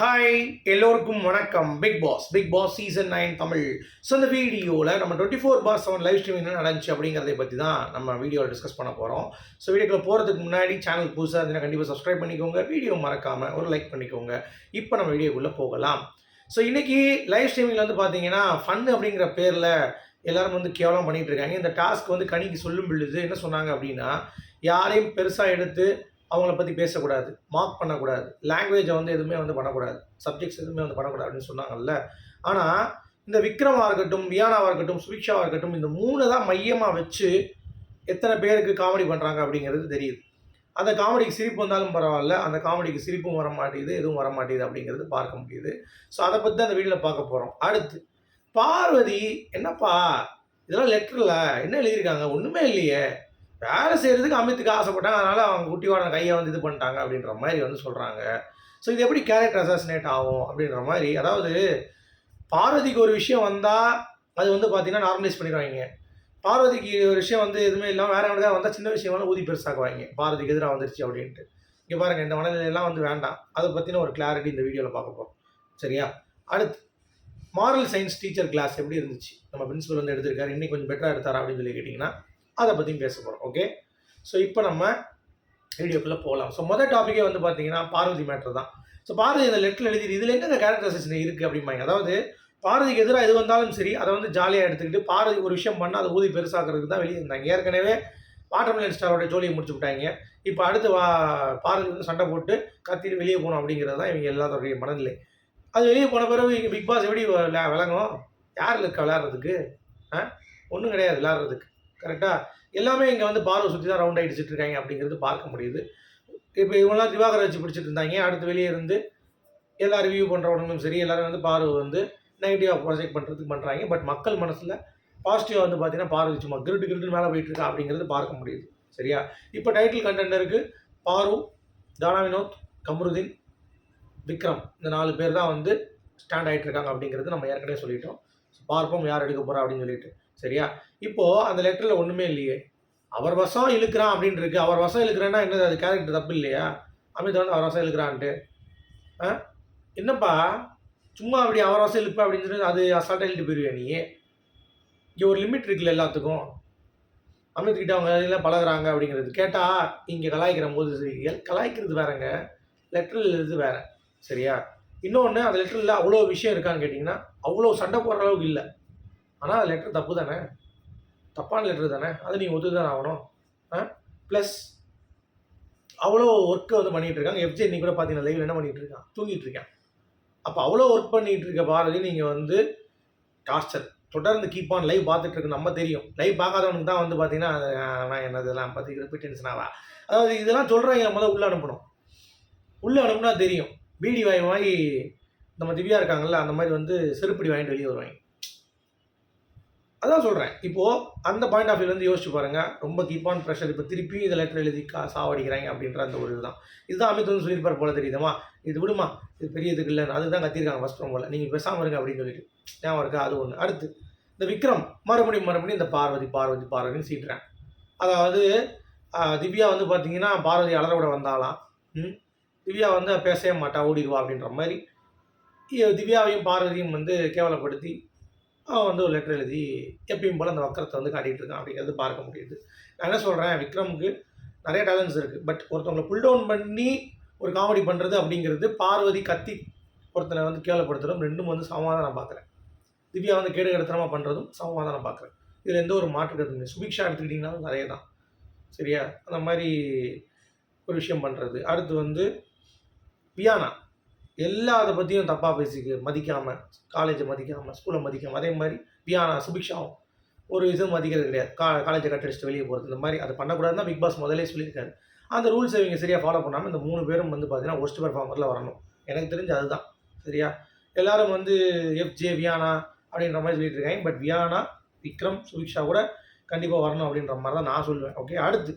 Hi எல்லோருக்கும் வணக்கம். Bigg Boss Bigg Boss season nine Tamil. So இந்த வீடியோவில் நம்ம twenty four bar seven live stream என்ன நடந்துச்சு அப்படிங்கிறத பற்றி தான் நம்ம வீடியோவில் டிஸ்கஸ் பண்ண போகிறோம் ஸோ வீடியோக்குள்ள போகிறதுக்கு முன்னாடி சேனல் புதுசாக இருந்தால் கண்டிப்பாக சப்ஸ்கிரைப் பண்ணிக்கோங்க. வீடியோ மறக்காமல் ஒரு லைக் பண்ணிக்கோங்க. இப்போ நம்ம வீடியோக்குள்ளே போகலாம். ஸோ இன்றைக்கி லைவ் ஸ்ட்ரீமிங்கில் வந்து பார்த்தீங்கன்னா ஃபன் அப்படிங்கிற பேரில் எல்லாரும் வந்து கேவலம் பண்ணிகிட்டு இருக்காங்க. இந்த டாஸ்க் வந்து கணிக்கு சொல்லும் பொழுது என்ன சொன்னாங்க அப்படின்னா யாரையும் பெருசாக எடுத்து அவங்கள பற்றி பேசக்கூடாது மார்க் பண்ணக்கூடாது லாங்குவேஜை வந்து எதுவுமே வந்து பண்ணக்கூடாது சப்ஜெக்ட்ஸ் எதுவுமே வந்து பண்ணக்கூடாது அப்படின்னு சொன்னாங்கல்ல. ஆனால் இந்த விக்ரமாக இருக்கட்டும் வியானாவாக இருக்கட்டும் சுபிக்ஷாவாக இருக்கட்டும் இந்த மூணு தான் மையமாக வச்சு எத்தனை பேருக்கு காமெடி பண்ணுறாங்க அப்படிங்கிறது தெரியுது. அந்த காமெடிக்கு சிரிப்பு வந்தாலும் பரவாயில்ல அந்த காமெடிக்கு சிரிப்பும் வர மாட்டேங்குது எதுவும் வர மாட்டேங்குது அப்படிங்கிறது பார்க்க முடியுது. ஸோ அதை பற்றி தான் அந்த வீடியோவில் பார்க்க போகிறோம் அடுத்து பார்வதி என்னப்பா இதெல்லாம் லெட்டரில் என்ன எழுதியிருக்காங்க? ஒன்றுமே இல்லையே. வேலை செய்கிறதுக்கு அமித்துக்கு ஆசைப்பட்டாங்க. அதனால் அவங்க குட்டியோட கையை வந்து இது பண்ணிட்டாங்க அப்படின்ற மாதிரி வந்து சொல்கிறாங்க ஸோ இது எப்படி கேரக்டர் அசாசினேட் ஆகும் அப்படின்ற மாதிரி அதாவது பார்வதிக்கு ஒரு விஷயம் வந்தால் அது வந்து பார்த்தீங்கன்னா நார்மலைஸ் பண்ணிடுவாங்க. பார்வதிக்கு ஒரு விஷயம் வந்து எதுவுமே இல்லாமல் வேறு எவ்வளோ வந்தால் சின்ன விஷயம் வந்து ஊதி பெருசாக்குவாங்க. பார்வதிக்கு எதிராக வந்துருச்சு அப்படின்ட்டு. இங்கே பாருங்கள் இந்த மனநிலையெல்லாம் வந்து வேண்டாம். அதை பற்றின ஒரு கிளாரிட்டி இந்த வீடியோவில் பார்க்க போகிறோம் சரியா? அடுத்து மாரல் சயின்ஸ் டீச்சர் கிளாஸ் எப்படி இருந்துச்சு? நம்ம பிரின்சிபல் வந்து எடுத்திருக்காரு. இன்னைக்கு கொஞ்சம் பெட்டராக எடுத்தாரா அப்படின்னு சொல்லி கேட்டிங்கன்னா அதை பற்றியும் பேச போகிறோம் ஓகே ஸோ இப்போ நம்ம வீடியோக்குள்ளே போகலாம் ஸோ மொதல் டாப்பிக்கே வந்து பார்த்தீங்கன்னா பார்வதி மேட்ரு தான். ஸோ பார்வதி இந்த லெட்டர் எழுதி இதில் எங்கே இந்த கேரக்டரைசேஷன் இருக்குது அப்படிம்பாங்க. அதாவது பார்வதிக்கு எதிராக எது வந்தாலும் சரி அதை வந்து ஜாலியாக எடுத்துக்கிட்டு பார்வதி ஒரு விஷயம் பண்ணால் அதை ஊதி பெருசாக்கிறதுக்கு தான் வெளியே இருந்தாங்க ஏற்கனவே வாட்டர்மெலன் ஸ்டாரோட ஜோலியை முடிச்சு விட்டாங்க. இப்போ அடுத்து வா பார்வதி வந்து சண்டை போட்டு கத்திட்டு வெளியே போகணும் அப்படிங்கிறது தான் இவங்க எல்லாத்தோடைய மனநிலை. அது வெளியே போன பிறகு இங்கே பிக் பாஸ் எப்படி விளங்கும்? யாரில் இருக்கா விளையாடுறதுக்கு? ஆ? ஒன்றும் கிடையாது விளாட்றதுக்கு கரெக்டாக எல்லாமே இங்கே வந்து பார்வை சுற்றி தான் ரவுண்ட் அடிச்சுட்டு இருக்காங்க அப்படிங்கிறது பார்க்க முடியுது. இப்போ இவங்களாம் திவாகர் வச்சு பிடிச்சிட்டு இருந்தாங்க. அடுத்து வெளியே இருந்து எல்லா ரிவ்யூ பண்ணுறவங்களும் சரி எல்லாரும் வந்து பார்வை வந்து நெகட்டிவாக ப்ரொஜெக்ட் பண்ணுறதுக்கு பண்ணுறாங்க பட் மக்கள் மனசில் பாசிட்டிவாக வந்து பார்த்தீங்கன்னா பார்வை சும்மா கிருட்டு கிரிட்டு மேலே போயிட்டு இருக்கா அப்படிங்கிறது பார்க்க முடியுது. சரியா? இப்போ டைட்டில் கண்டென்டருக்கு பாரு தானா வினோத் கம்ருதீன் விக்ரம். இந்த நாலு பேர் தான் வந்து ஸ்டாண்ட் ஆகிட்டு இருக்காங்க அப்படிங்கிறது நம்ம ஏற்கனவே சொல்லிட்டோம். பார்ப்போம் யார் எடுக்க போகிறா அப்படின்னு சொல்லிட்டு. சரியா? இப்போது அந்த லெட்டரில் ஒன்றுமே இல்லையே. அவர் வசம் இழுக்கிறான் அப்படின்னு இருக்கு அவர் வசம் இழுக்கிறேன்னா என்னது? அது கேரக்டர் தப்பு இல்லையா? அமித் வந்து அவர் வசம் இழுக்கிறான்ட்டு. ஆ? என்னப்பா? சும்மா அப்படி அவர் வசம் இழுப்ப அப்படின்னு சொல்லி அது அசால்ட்டாக இழுட்டு போயிருவியா நீ? இங்கே ஒரு லிமிட் இருக்குல்ல எல்லாத்துக்கும். அமித் கிட்ட அவங்க எல்லாம் பழகுறாங்க அப்படிங்கிறது. கேட்டால் இங்கே கலாய்க்கிற போது கலாய்க்கிறது வேறங்க. லெட்டரில் எழுது வேற. சரியா? இன்னொன்று அந்த லெட்டரில் அவ்வளோ விஷயம் இருக்கான்னு கேட்டிங்கன்னா அவ்வளோ சண்டை போடுற அளவுக்கு இல்லை. ஆனால் அது லெட்டர் தப்பு தானே? தப்பான லெட்டர் தானே? அது நீங்கள் ஒத்து தானே ஆகணும். ஆ? ப்ளஸ் அவ்வளோ ஒர்க்கை வந்து பண்ணிகிட்டு இருக்காங்க. எஃப்ஜே இன்னைக்கு கூட பார்த்தீங்கன்னா லைவ் என்ன பண்ணிகிட்டு இருக்கான்? தூங்கிட்டு அப்போ அவ்வளோ ஒர்க் பண்ணிகிட்டு இருக்க பாரதி நீங்கள் வந்து டார்ச்சர் தொடர்ந்து கீப் ஆன் லைவ் பார்த்துட்டு இருக்கு நம்ம தெரியும். லைவ் பார்க்காதவனுக்கு தான் வந்து பார்த்தீங்கன்னா நான் ஆ, நான் என்னதெல்லாம் பற்றி ரொம்ப டென்ஷனாவா அதாவது இதெல்லாம் சொல்கிறாங்க முதல்ல உள்ளே அனுப்பணும். உள்ளே அனுப்புனா தெரியும். பீடி வாங்கி வாங்கி நம்ம திவ்யா இருக்காங்கல்ல அந்த மாதிரி வந்து செருப்படி வாங்கிட்டு வெளியே வருவாங்க. அதான் சொல்கிறேன் இப்போது அந்த பாயிண்ட் ஆஃப் வியூலேருந்து யோசிச்சு பாருங்கள் ரொம்ப கீப் ஆன் ப்ரெஷர் இப்போ திருப்பியும் இதை லெட்டர் எழுதி கா சாவடிக்கிறாங்க அப்படின்ற அந்த ஒரு இதுதான். இதுதான் அமித் வந்து சொல்லியிருப்பார் போல தெரியுதுமா இது விடுமா? இது பெரிய இதுக்கு இல்லை. அதுதான் கத்திருக்காங்க ஃபஸ்ட் போல். நீங்கள் பேசாமல் இருங்க அப்படின்னு சொல்லிட்டு. ஞாபகம் இருக்கா? அது ஒன்று அடுத்து இந்த விக்ரம் மறுபடியும் மறுபடியும் இந்த பார்வதி பார்வதி பார்வதின்னு சீட்டுறேன். அதாவது திவ்யா வந்து பார்த்தீங்கன்னா பார்வதி அலற விட வந்தாலாம் ம்? திவ்யா வந்து பேசவே மாட்டா ஓடிடுவா அப்படின்ற மாதிரி. திவ்யாவையும் பார்வதியும் வந்து கேவலப்படுத்தி அவன் வந்து ஒரு லெட்டர் எழுதி எப்பயும் போல் அந்த வக்கரத்தை வந்து காட்டிகிட்டு இருக்கான். அப்படிங்கிறது பார்க்க முடியுது. நான் என்ன சொல்கிறேன் விக்ரமுக்கு நிறைய டேலண்ட்ஸ் இருக்குது பட் ஒருத்தவங்களை புல் டவுன் பண்ணி ஒரு காமெடி பண்ணுறது அப்படிங்கிறது பார்வதி கத்தி ஒருத்தனை வந்து கேவலப்படுத்துறதும் ரெண்டும் வந்து சமமாக நான் பார்க்குறேன். திவ்யா வந்து கேடு கடத்தனமாக பண்ணுறதும் சமமாக தான் நான் பார்க்குறேன். இதில் எந்த ஒரு மாற்று கருத்து இல்லை. சுபிக்ஷா எடுத்துக்கிட்டிங்கனாலும் நிறைய தான் சரியா? அந்த மாதிரி ஒரு விஷயம் பண்ணுறது அடுத்து வந்து வியானா. எல்லா அதை பற்றியும் தப்பாக பேசிக்கு மதிக்காமல் காலேஜை மதிக்காமல் ஸ்கூலை மதிக்காமல் அதே மாதிரி வியானா சுபிக்ஷாவும் ஒரு இது மதிக்கிறது கிடையாது. கா காலேஜை கட்டடிச்சுட்டு வெளியே போகிறது இந்த மாதிரி அதை பண்ணக்கூடாதுன்னு தான் பிக் பாஸ் முதலே சொல்லியிருக்காரு. அந்த ரூல்ஸ் இவங்க சரியாக ஃபாலோ பண்ணாமல் இந்த மூணு பேரும் வந்து பார்த்தீங்கன்னா ஒஸ்ட் பெர்ஃபார்மரில் வரணும். எனக்கு தெரிஞ்சு அதுதான். சரியா? எல்லாரும் வந்து எஃப்ஜே வியானா அப்படின்ற மாதிரி சொல்லிட்டு இருக்காங்க. பட் வியானா விக்ரம் சுபிக்ஷா கூட கண்டிப்பாக வரணும் அப்படின்ற மாதிரி தான் நான் சொல்லுவேன் ஓகே அடுத்து.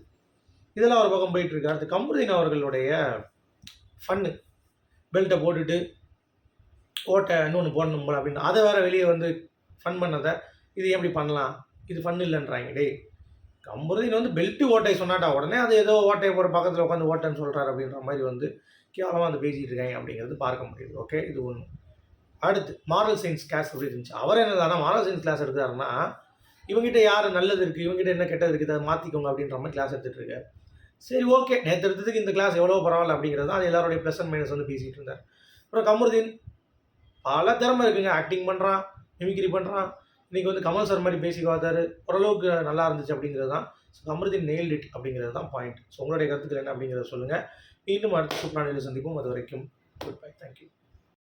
இதெல்லாம் ஒரு பக்கம் போயிட்டுருக்கு அடுத்து கமருதீன் அவர்களுடைய ஃபன்னு பெல்ட்டை போட்டுட்டு ஓட்டை இன்னொன்று போடணும் போல அப்படின்னு. அதை வேறு வெளியே வந்து ஃபன் பண்ணதை இது எப்படி பண்ணலாம்? இது ஃபன் இல்லைன்றாங்க. டேய் இது வந்து பெல்ட்டு ஓட்டை சொன்னாட்டா உடனே அது ஏதோ ஓட்டை போகிற பக்கத்தில் உட்காந்து ஓட்டைன்னு சொல்கிறாரு அப்படின்ற மாதிரி வந்து கேவலமாக வந்து பேசிகிட்டு இருக்காங்க அப்படிங்கிறது பார்க்க முடியுது. ஓகே இது ஒன்று அடுத்து மாரல் சயின்ஸ் கிளாஸ் அப்படி இருந்துச்சு? அவர் என்னதானா மாரல் சயின்ஸ் கிளாஸ் எடுத்தாருன்னா இவங்ககிட்ட யார் நல்லது இருக்குது இவங்ககிட்ட என்ன கெட்டது இருக்குது அதை மாற்றிக்கோங்க அப்படின்ற மாதிரி கிளாஸ் எடுத்துகிட்டு இருக்காரு. சரி ஓகே நேற்று எடுத்ததுக்கு இந்த கிளாஸ் எவ்வளோ பரவாயில்ல அப்படிங்கிறது தான் அது எல்லாருடைய ப்ளஸ் அண்ட் மைனஸ் வந்து பேசிகிட்டு இருந்தார். அப்புறம் கமருதீன் பல திறமை இருக்குங்க. ஆக்டிங் பண்ணுறான் மிமிக்ரி பண்ணுறான் இன்றைக்கி வந்து கமல் சார் மாதிரி பேசி பார்த்தாரு ஓரளவுக்கு நல்லா இருந்துச்சு அப்படிங்கிறது தான். ஸோ கமருதீன் நெயில் இட் அப்படிங்கிறது தான் பாயிண்ட் ஸோ உங்களுடைய கருத்துக்கள் என்ன அப்படிங்கிறத சொல்லுங்கள் மீண்டும் அடுத்த சூப்பரான சந்திப்போம். அது வரைக்கும் குட் பை தேங்க்யூ